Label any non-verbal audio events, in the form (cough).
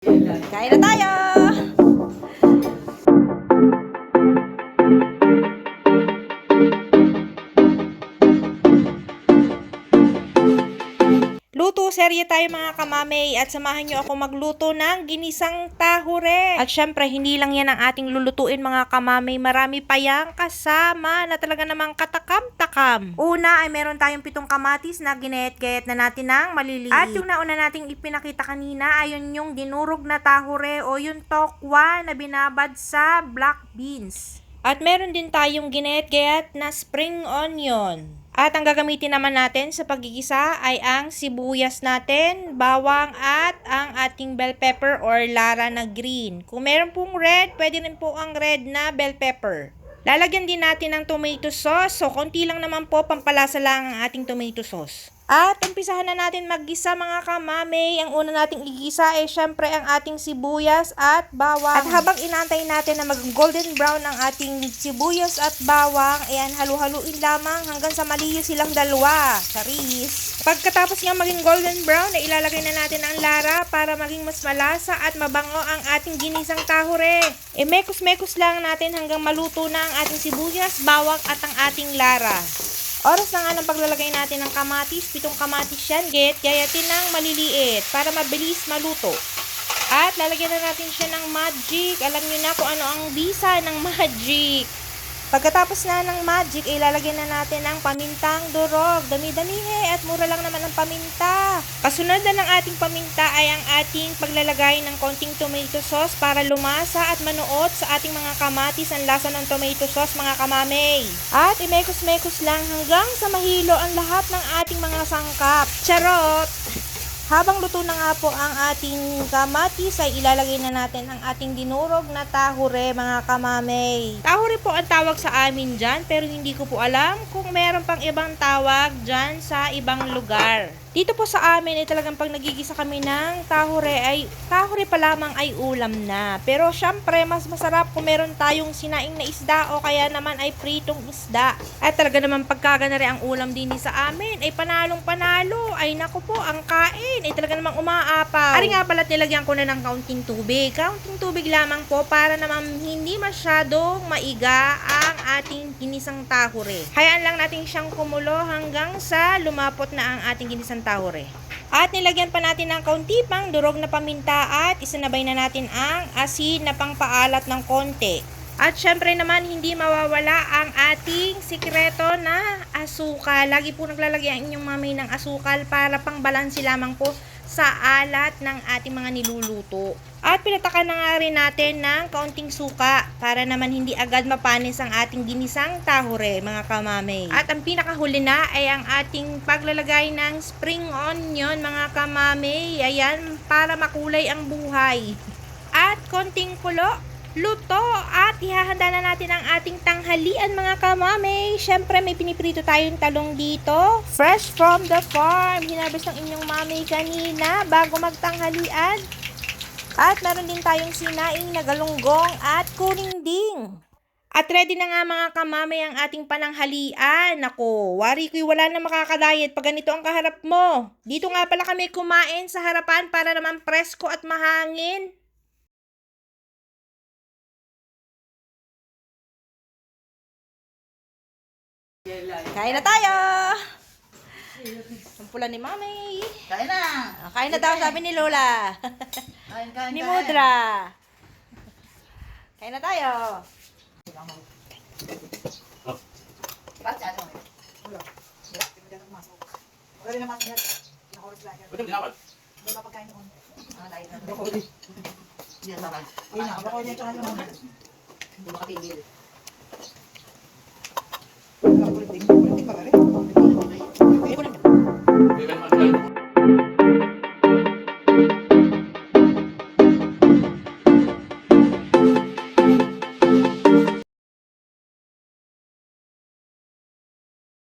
Kain na tayo! Luto serye tayo mga kamamay at samahan nyo ako magluto ng ginisang tahure. At syempre, hindi lang yan ang ating lulutuin mga kamamay. Marami pa yang kasama na talaga namang katakam-takam. Una ay meron tayong pitong kamatis na ginayat-gayat na natin ng maliliit. At yung nauna nating ipinakita kanina ay yun yung dinurog na tahure o yung tokwa na binabad sa black beans. At meron din tayong ginayat-gayat na spring onion. At ang gagamitin naman natin sa pagigisa ay ang sibuyas natin, bawang at ang ating bell pepper or lara na green. Kung meron pong red, pwede rin po ang red na bell pepper. Lalagyan din natin ng tomato sauce. So, konti lang naman po, pampalasa lang ang ating tomato sauce. At umpisahan na natin maggisa mga kamame. Ang una nating igisa ay syempre ang ating sibuyas at bawang. At habang inantay natin na mag golden brown ang ating sibuyas at bawang, ayan, halu-haluin lamang hanggang sa maliyo silang dalawa. Charis. Pagkatapos nga maging golden brown, ay ilalagay na natin ang lara para maging mas malasa at mabango ang ating ginisang tahure. E mekos-mekos lang natin hanggang maluto na ang ating sibuyas, bawang at ang ating lara. Oras na nga ng paglalagay natin ng kamatis, pitong kamatis yan, get, gayatin ng maliliit para mabilis maluto. At lalagyan na natin siya ng magic. Alam niyo na kung ano ang bisa ng (laughs) magic. Pagkatapos na ng magic, ay lalagyan na natin ng pamintang durog. Dami-damihe at mura lang naman ang paminta. Kasunod na ng ating paminta ay ang ating paglalagay ng konting tomato sauce para lumasa at manuot sa ating mga kamatis ang lasa ng tomato sauce mga kamamay. At imekos-mekos lang hanggang sa mahilo ang lahat ng ating mga sangkap. Charot! Habang luto na nga po ang ating kamatis ay ilalagay na natin ang ating dinurog na tahure mga kamamay. Tahure po ang tawag sa amin dyan pero hindi ko po alam kung meron pang ibang tawag dyan sa ibang lugar. Dito po sa amin ay talagang pag nagigisa kami ng tahure ay tahure pa lamang ay ulam na. Pero syempre mas masarap kung meron tayong sinaing na isda o kaya naman ay pritong isda. At talaga naman pagkaganari ang ulam din sa amin ay panalong panalo. Ay naku po ang kain ay talaga namang umaapaw. Ari nga pala nilagyan ko na ng kaunting tubig. Kaunting tubig lamang po para naman hindi masyadong maiga ang ating ginisang tahure. Hayaan lang natin siyang kumulo hanggang sa lumapot na ang ating ginisang tahure. At nilagyan pa natin ng kaunti pang durog na paminta at isinabay na natin ang asin na pangpaalat ng konti. At syempre naman hindi mawawala ang ating sikreto na asukal. Lagi po naglalagay ang inyong mami ng asukal para pang balansi lamang po sa alat ng ating mga niluluto. At pinatakan na nga rin natin ng kaunting suka para naman hindi agad mapanis ang ating ginisang tahure mga kamame. At ang pinakahuli na ay ang ating paglalagay ng spring onion mga kamame. Ayan, para makulay ang buhay. At konting kulo luto at ihahanda na natin ang ating tanghalian mga kamame. Siyempre may piniprito tayong talong dito. Fresh from the farm. Hinabos ng inyong mami kanina bago magtanghalian. At meron din tayong sinaing na galunggong at kurinding. At ready na nga mga kamame ang ating pananghalian. Nako, wari ko'y wala na makakadayet pag ganito ang kaharap mo. Dito nga pala kami kumain sa harapan para naman presko at mahangin. Kain na tayo! Ang pula ni Mami. Kain na! Ah, Kain na daw, sabi ni Lola. Kain, kain, ni. Mudra. Kain na tayo. Ba't ano? Ulo. Wala rin naman siya. Nakulit lang. Betul